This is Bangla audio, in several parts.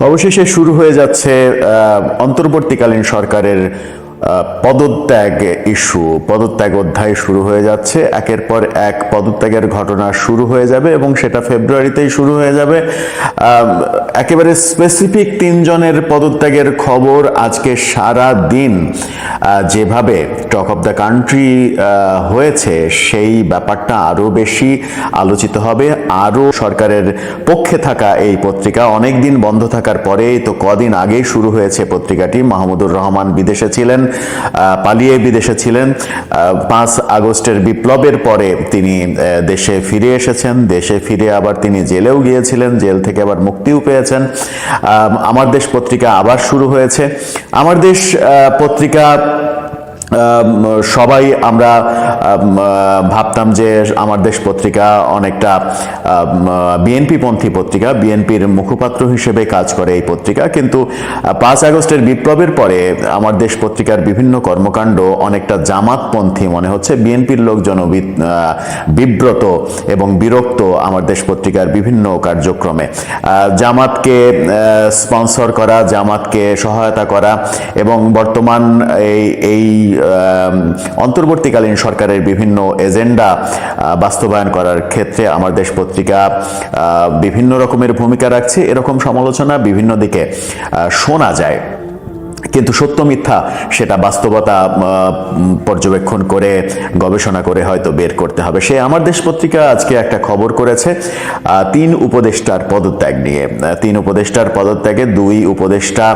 অবশেষে শুরু হয়ে যাচ্ছে অন্তর্বর্তীকালীন সরকারের পদত্যাগ ইস্যু। পদত্যাগ অধ্যায় শুরু হয়ে যাচ্ছে। একের পর এক পদত্যাগের ঘটনা শুরু হয়ে যাবে এবং সেটা ফেব্রুয়ারিতেই শুরু হয়ে যাবে। একেবারে স্পেসিফিক তিনজনের পদত্যাগের খবর আজকে সারা দিন যেভাবে টক অফ দ্য কান্ট্রি হয়েছে, সেই ব্যাপারটা আরও বেশি আলোচিত হবে। আরও সরকারের পক্ষে থাকা এই পত্রিকা অনেক দিন বন্ধ থাকার পরে তো কদিন আগেই শুরু হয়েছে পত্রিকাটি। মাহমুদুর রহমান বিদেশে ছিলেন। পালিয়ে বিদেশে ছিলেন। পাঁচ আগস্টের বিপ্লবের পরে তিনি দেশে ফিরে এসেছেন। দেশে ফিরে আবার তিনি জেলেও গিয়েছিলেন। জেল থেকে আবার মুক্তিও পেয়েছেন। আমার দেশ পত্রিকা আবার শুরু হয়েছে। আমার দেশ পত্রিকা সবাই আমরা ভাবতাম যে আমার দেশ পত্রিকা অনেকটা বিএনপি পন্থী পত্রিকা বিএনপির মুখপাত্র হিসেবে কাজ করে এই পত্রিকা। কিন্তু পাঁচ আগস্টের বিপ্লবের পরে আমার দেশ পত্রিকার বিভিন্ন কর্মকাণ্ড অনেকটা জামাতপন্থী মনে হচ্ছে বিএনপির লোকজন বিব্রত এবং বিরক্ত আমার দেশ পত্রিকার বিভিন্ন কার্যক্রমে। জামাতকে স্পন্সর করা, জামাতকে সহায়তা করা এবং বর্তমান এই এই অন্তর্বর্তীকালীন সরকারের বিভিন্ন এজেন্ডা বাস্তবায়ন করার ক্ষেত্রে আমার দেশ পত্রিকা বিভিন্ন রকমের ভূমিকা রাখছে। এরকম সমালোচনা বিভিন্ন দিকে শোনা যায়। কিন্তু সত্য মিথ্যা সেটা বাস্তবতা পর্যবেক্ষণ করে, গবেষণা করে হয়তো বের করতে হবে। সে আমার দেশ পত্রিকা আজকে একটা খবর করেছে তিন উপদেষ্টার পদত্যাগ নিয়ে। তিন উপদেষ্টার পদত্যাগে দুই উপদেষ্টা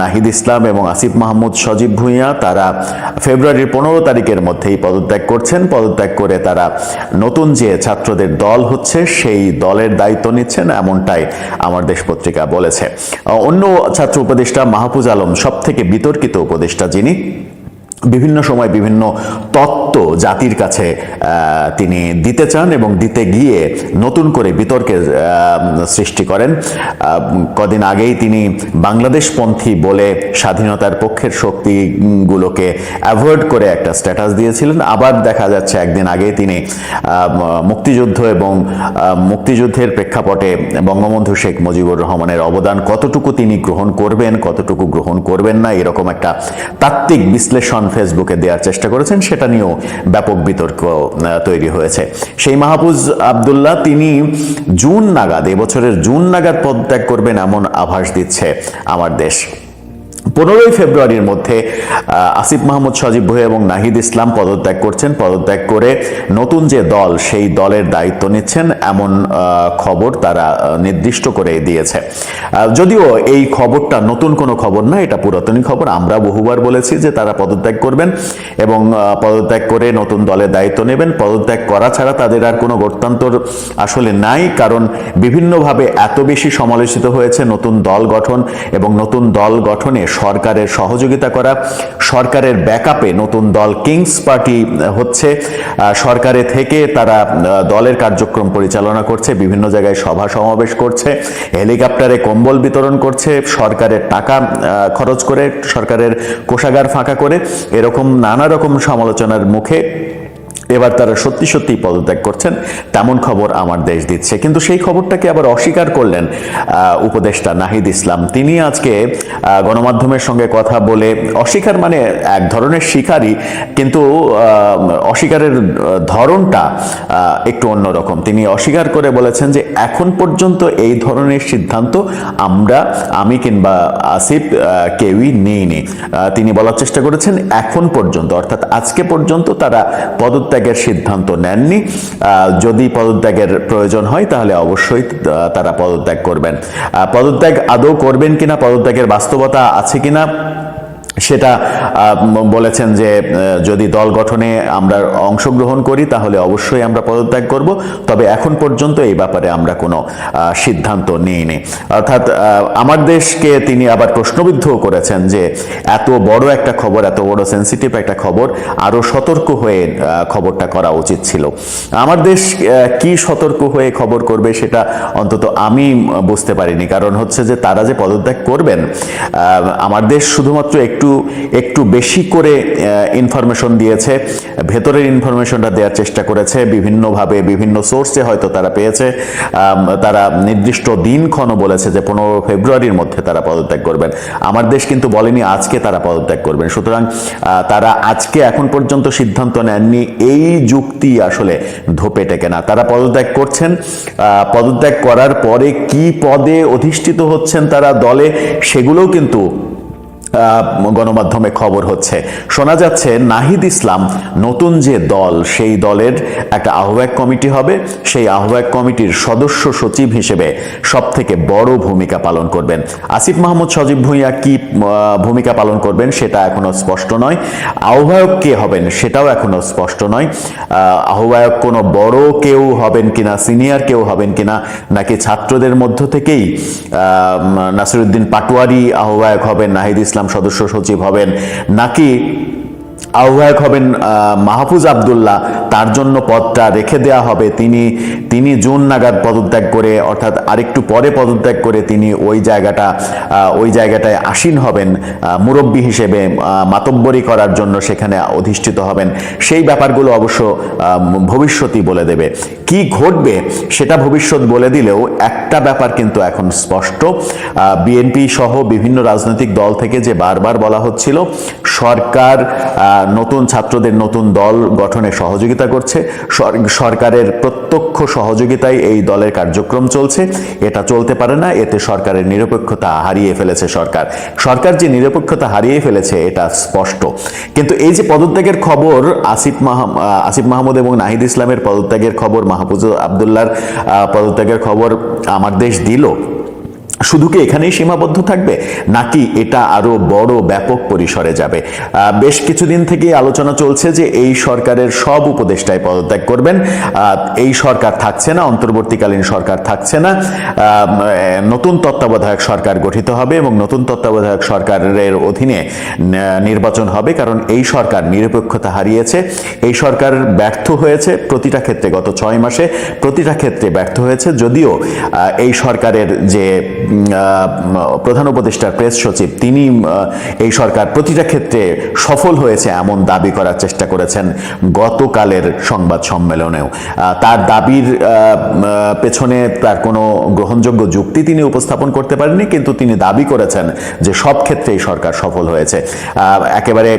নাহিদ ইসলাম এবং আসিফ মাহমুদ সজীব ভুঁইয়া, তারা ফেব্রুয়ারির পনেরো তারিখের মধ্যেই পদত্যাগ করছেন। পদত্যাগ করে তারা নতুন যে ছাত্রদের দল হচ্ছে, সেই দলের দায়িত্ব নিচ্ছেন, এমনটাই আমার দেশ পত্রিকা বলেছে। অন্য ছাত্র উপদেষ্টা মাহফুজ আলম সব থেকে বিতর্কিত উপদেষ্টা যিনি বিভিন্ন সময় বিভিন্ন তত্ত্ব জাতির কাছে তিনি দিতে চান এবং দিতে গিয়ে নতুন করে বিতর্কের সৃষ্টি করেন। কদিন আগেই তিনি বাংলাদেশপন্থী বলে স্বাধীনতার পক্ষের শক্তিগুলোকে অ্যাভয়েড করে একটা স্ট্যাটাস দিয়েছিলেন। আবার দেখা যাচ্ছে একদিন আগে তিনি মুক্তিযুদ্ধ এবং মুক্তিযুদ্ধের প্রেক্ষাপটে বঙ্গবন্ধু শেখ মুজিবুর রহমানের অবদান কতটুকু তিনি গ্রহণ করবেন, কতটুকু গ্রহণ করবেন না, এরকম একটা তাত্ত্বিক বিশ্লেষণ ফেসবুকে দেওয়ার চেষ্টা করেছেন, সেটা নিয়েও ব্যাপক বিতর্ক তৈরি হয়েছে। সেই মাহফুজ আবদুল্লাহ, তিনি জুন নাগাদ, এবছরের জুন নাগাদ পদত্যাগ করবেন এমন আভাস দিচ্ছে আমার দেশ। পনেরোই ফেব্রুয়ারির মধ্যে আসিফ মাহমুদ সজীব ভুঁইয়া এবং নাহিদ ইসলাম পদত্যাগ করছেন। পদত্যাগ করে নতুন যে দল, সেই দলের দায়িত্ব নিচ্ছেন। এমন খবর তারা নির্দিষ্ট করে দিয়েছে। যদিও এই খবরটা নতুন কোনো খবর না, এটা পুরাতনই খবর। আমরা বহুবার বলেছি যে তারা পদত্যাগ করবেন এবং পদত্যাগ করে নতুন দলের দায়িত্ব নেবেন। পদত্যাগ করা ছাড়া তাদের আর কোনো গত্যন্তর আসলে নাই, কারণ বিভিন্নভাবে এত বেশি সমালোচিত হয়েছে নতুন দল গঠন এবং নতুন দল গঠনে সরকারের সহযোগিতা করা, সরকারের ব্যাকআপে নতুন দল কিংস পার্টি হচ্ছে সরকারে থেকে তারা দলের কার্যক্রম পরিচালনা করছে, বিভিন্ন জায়গায় সভা সমাবেশ করছে, হেলিকপ্টারে কম্বল বিতরণ করছে, সরকারের টাকা খরচ করে, সরকারের কোষাগার ফাঁকা করে, এরকম নানা রকম সমালোচনার মুখে এবার তারা সত্যি সত্যি পদত্যাগ করছেন। তেমন খবর আমার দেশ দিচ্ছে। কিন্তু সেই খবরটাকে আবার অস্বীকার করলেন উপদেষ্টা নাহিদ ইসলাম। তিনি আজকে গণমাধ্যমের সঙ্গে কথা বলে, অস্বীকার মানে এক ধরনের স্বীকারই কিন্তু অস্বীকারের ধরনটা একটু অন্যরকম। তিনি অস্বীকার করে বলেছেন যে, এখন পর্যন্ত এই ধরনের সিদ্ধান্ত আমরা, আমি কিংবা আসিফ কেউই নেইনি। তিনি বলার চেষ্টা করেছেন, এখন পর্যন্ত, অর্থাৎ আজকে পর্যন্ত তারা পদত্যাগের সিদ্ধান্ত নেননি। যদি পদত্যাগের প্রয়োজন হয়, তাহলে অবশ্যই তারা পদত্যাগ করবেন। পদত্যাগ আদৌ করবেন কিনা, পদত্যাগের বাস্তবতা আছে কিনা সেটা বলেছেন যে যদি দল গঠনে আমরা অংশগ্রহণ করি, তাহলে অবশ্যই আমরা পদত্যাগ করব। তবে এখন পর্যন্ত এই ব্যাপারে আমরা কোনো সিদ্ধান্ত নিইনি। অর্থাৎ আমার দেশকে তিনি আবার প্রশ্নবিদ্ধ করেছেন যে, এত বড় একটা খবর, এত বড় সেন্সিটিভ একটা খবর, আরও সতর্ক হয়ে খবরটা করা উচিত ছিল। আমার দেশ কি সতর্ক হয়ে খবর করবে সেটা অন্তত আমি বুঝতে পারিনি। কারণ হচ্ছে যে, তারা যে পদত্যাগ করবেন আমার দেশ শুধুমাত্র একটু একটু একটু বেশি করে ইনফরমেশন দিয়েছে। ভেতরের ইনফরমেশনটা দেওয়ার চেষ্টা করেছে। বিভিন্নভাবে, বিভিন্ন সোর্সে হয়তো তারা পেয়েছে। তারা নির্দিষ্ট দিনক্ষণও বলেছে যে পনেরো ফেব্রুয়ারির মধ্যে তারা পদত্যাগ করবেন। আমার দেশ কিন্তু বলেনি আজকে তারা পদত্যাগ করবেন। সুতরাং তারা আজকে এখন পর্যন্ত সিদ্ধান্ত নেননি। এই যুক্তি আসলে ধোপে টেকে না। তারা পদত্যাগ করছেন। পদত্যাগ করার পরে কি পদে অধিষ্ঠিত হচ্ছেন তারা দলে, সেগুলোও কিন্তু গণমাধ্যমে খবর হচ্ছে। শোনা যাচ্ছে নাহিদ ইসলাম নতুন যে দল সেই দলের একটা আহ্বায়ক কমিটি হবে। সেই আহ্বায়ক কমিটির সদস্য সচিব হিসেবে সব থেকে বড় ভূমিকা পালন করবেন। আসিফ মাহমুদ সজীব ভূঁইয়া কি ভূমিকা পালন করবেন সেটা এখনও স্পষ্ট নয়। আহ্বায়ক কে হবেন সেটাও এখনও স্পষ্ট নয়। আহ, আহ্বায়ক কোনো বড় কেউ হবেন কিনা সিনিয়র কেউ হবেন কিনা নাকি ছাত্রদের মধ্য থেকেই নাসিরুদ্দিন পাটোয়ারি আহ্বায়ক হবেন নাহিদ ইসলাম সদস্য সচিব হবেন নাকি আহ্বায়ক হবেন মাহফুজ আবদুল্লাহ তার জন্য পদটা রেখে দেয়া হবে। তিনি তিনি জুন নাগাদ পদত্যাগ করে, অর্থাৎ আরেকটু পরে পদত্যাগ করে তিনি ওই জায়গাটা ওই জায়গাটায় আসীন হবেন মুরব্বী হিসেবে মাতব্বরি করার জন্য সেখানে অধিষ্ঠিত হবেন। সেই ব্যাপারগুলো অবশ্য ভবিষ্যতই বলে দেবে। কি ঘটবে সেটা ভবিষ্যৎ বলে দিলেও একটা ব্যাপার কিন্তু এখন স্পষ্ট। বিএনপি সহ বিভিন্ন রাজনৈতিক দল থেকে যে বারবার বলা হচ্ছিল, সরকার নতুন ছাত্রদের নতুন দল গঠনে সহযোগিতা করছে। সরকারের প্রত্যক্ষ সহযোগিতায় এই দলের কার্যক্রম চলছে। এটা চলতে পারে না এতে সরকারের নিরপেক্ষতা হারিয়ে ফেলেছে সরকার। সরকার যে নিরপেক্ষতা হারিয়ে ফেলেছে এটা স্পষ্ট। কিন্তু এই যে পদত্যাগের খবর আসিফ আহ, আসিফ মাহমুদ এবং নাহিদ ইসলামের পদত্যাগের খবর মাহফুজ আবদুল্লার পদত্যাগের খবর আমার দেশ দিল। শুধু কি এখানেই সীমাবদ্ধ থাকবে? নাকি এটা আরও বড়, ব্যাপক পরিসরে যাবে? বেশ কিছুদিন থেকে আলোচনা চলছে যে এই সরকারের সব উপদেষ্টায় পদত্যাগ করবেন। এই সরকার থাকছে না, অন্তর্বর্তীকালীন সরকার থাকছে না। নতুন তত্ত্বাবধায়ক সরকার গঠিত হবে এবং নতুন তত্ত্বাবধায়ক সরকারের অধীনে নির্বাচন হবে, কারণ এই সরকার নিরপেক্ষতা হারিয়েছে। এই সরকার ব্যর্থ হয়েছে প্রতিটা ক্ষেত্রে গত ছয় মাসে। প্রতিটা ক্ষেত্রে ব্যর্থ হয়েছে, যদিও এই সরকারের যে প্রধান উপদেষ্টার প্রেস সচিব, তিনি এই সরকার প্রতিটা ক্ষেত্রে সফল হয়েছে এমন দাবি করার চেষ্টা করেছেন গতকালের সংবাদ সম্মেলনেও। তার দাবির পেছনে তার কোনো গ্রহণযোগ্য যুক্তি তিনি উপস্থাপন করতে পারেননি, কিন্তু তিনি দাবি করেছেন যে সব ক্ষেত্রেই সরকার সফল হয়েছে। একেবারে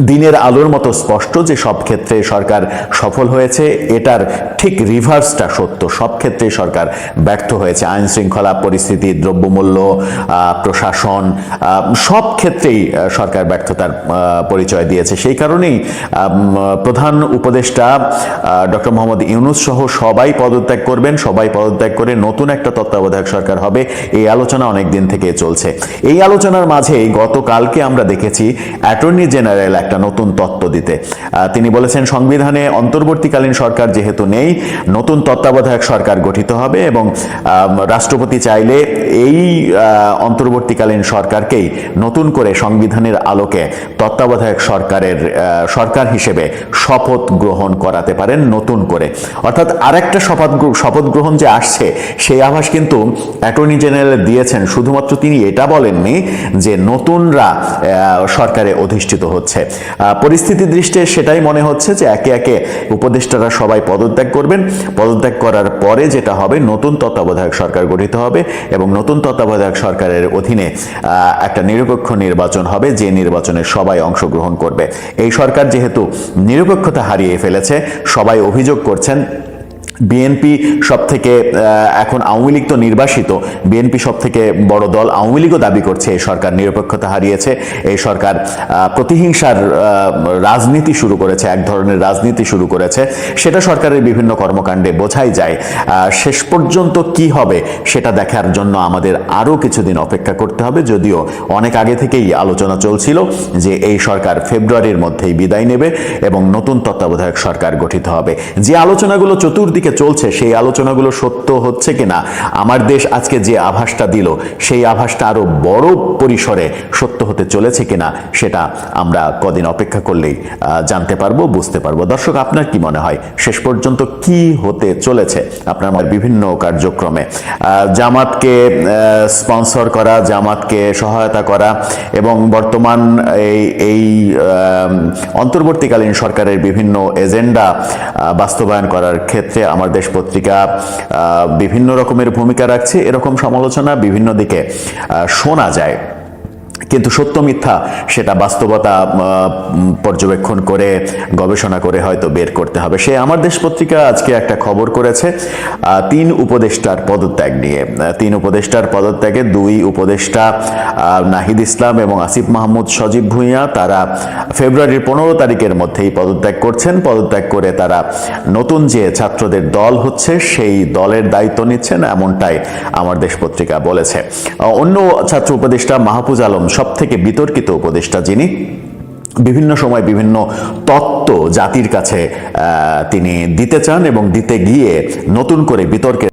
দিনের আলোর মতো স্পষ্ট যে সব ক্ষেত্রে সরকার সফল হয়েছে, এটার ঠিক রিভার্সটা সত্য। সব ক্ষেত্রে সরকার ব্যর্থ হয়েছে। আইন শৃঙ্খলা, পরিস্থিতি, দ্রব্যমূল্য প্রশাসন সব ক্ষেত্রেই সরকার ব্যর্থতার পরিচয় দিয়েছে। সেই কারণেই প্রধান উপদেষ্টা ডক্টর মোহাম্মদ ইউনুস সহ সবাই পদত্যাগ করবেন, সবাই পদত্যাগ করে নতুন একটা তত্ত্বাবধায়ক সরকার হবে। এই আলোচনা অনেক দিন থেকে চলছে। এই আলোচনার মাঝে গতকালকে আমরা দেখেছি, অ্যাটর্নি জেনারেল একটা নতুন তত্ত্ব দিতে। তিনি বলেছেন, সংবিধানে অন্তর্বর্তীকালীন সরকার যেহেতু নেই, নতুন তত্ত্বাবধায়ক সরকার গঠিত হবে এবং রাষ্ট্রপতি চাইলে এই অন্তর্বর্তীকালীন সরকারকেই নতুন করে সংবিধানের আলোকে তত্ত্বাবধায়ক সরকারের সরকার হিসেবে শপথ গ্রহণ করাতে পারেন নতুন করে। অর্থাৎ আরেকটা শপথ শপথ গ্রহণ যে আসছে, সেই আভাস কিন্তু অ্যাটর্নি জেনারেল দিয়েছেন। শুধুমাত্র তিনি এটা বলেননি যে নতুনরা সরকারে অধিষ্ঠিত হচ্ছে। পরিস্থিতি দৃষ্টে সেটাই মনে হচ্ছে যে একে একে উপদেষ্টারা সবাই পদত্যাগ করবেন। পদত্যাগ করার পরে যেটা হবে, নতুন তত্ত্বাবধায়ক সরকার গঠিত হবে এবং নতুন তত্ত্বাবধায়ক সরকারের অধীনে একটা নিরপেক্ষ নির্বাচন হবে যে নির্বাচনে সবাই অংশগ্রহণ করবে। এই সরকার যেহেতু নিরপেক্ষতা হারিয়ে ফেলেছে, সবাই অভিযোগ করছেন বিএনপি সব থেকে এখন আওয়ামী লীগ তো নির্বাসিত, বিএনপি সব থেকে বড় দল আওয়ামী লীগও দাবি করছে, এই সরকার নিরপেক্ষতা হারিয়েছে, এই সরকার প্রতিহিংসার রাজনীতি শুরু করেছে, এক ধরনের রাজনীতি শুরু করেছে, সেটা সরকারের বিভিন্ন কর্মকাণ্ডে বোঝাই যায়। শেষ পর্যন্ত কি হবে সেটা দেখার জন্য আমাদের আরও কিছুদিন অপেক্ষা করতে হবে, যদিও অনেক আগে থেকেই আলোচনা চলছিল যে এই সরকার ফেব্রুয়ারির মধ্যেই বিদায় নেবে এবং নতুন তত্ত্বাবধায়ক সরকার গঠিত হবে। যে আলোচনাগুলো চতুর্দিকে দিকে চলছে, সেই আলোচনাগুলো সত্য হচ্ছে কিনা? আমার দেশ আজকে যে আভাসটা দিল, সেই আভাসটা আরও বড় পরিসরে সত্য হতে চলেছে কিনা, সেটা আমরা কদিন অপেক্ষা করলেই জানতে পারব, বুঝতে পারব। দর্শক, আপনার কি মনে হয়, শেষ পর্যন্ত কি হতে চলেছে আপনার বিভিন্ন কার্যক্রমে? জামাতকে স্পন্সর করা, জামাতকে সহায়তা করা এবং বর্তমান এই এই অন্তর্বর্তীকালীন সরকারের বিভিন্ন এজেন্ডা বাস্তবায়ন করার ক্ষেত্রে আমার দেশ পত্রিকা বিভিন্ন রকমের ভূমিকা রাখছে। এরকম সমালোচনা বিভিন্ন দিকে শোনা যায়। কিন্তু সত্য মিথ্যা, সেটা বাস্তবতা পর্যবেক্ষণ করে, গবেষণা করে হয়তো বের করতে হবে। সে আমার দেশ পত্রিকা আজকে একটা খবর করেছে তিন উপদেষ্টার পদত্যাগ নিয়ে। তিন উপদেষ্টার পদত্যাগে দুই উপদেষ্টা নাহিদ ইসলাম এবং আসিফ মাহমুদ সজীব ভুঁইয়া, তারা ফেব্রুয়ারির পনেরো তারিখের মধ্যেই পদত্যাগ করছেন। পদত্যাগ করে তারা নতুন যে ছাত্রদের দল হচ্ছে, সেই দলের দায়িত্ব নিচ্ছেন, এমনটাই আমার দেশ পত্রিকা বলেছে। অন্য ছাত্র উপদেষ্টা মাহফুজ আলম সব থেকে বিতর্কিত উপদেষ্টা যিনি, বিভিন্ন সময় বিভিন্ন তত্ত্ব জাতির কাছে তিনি দিতে চান এবং দিতে গিয়ে নতুন করে বিতর্কের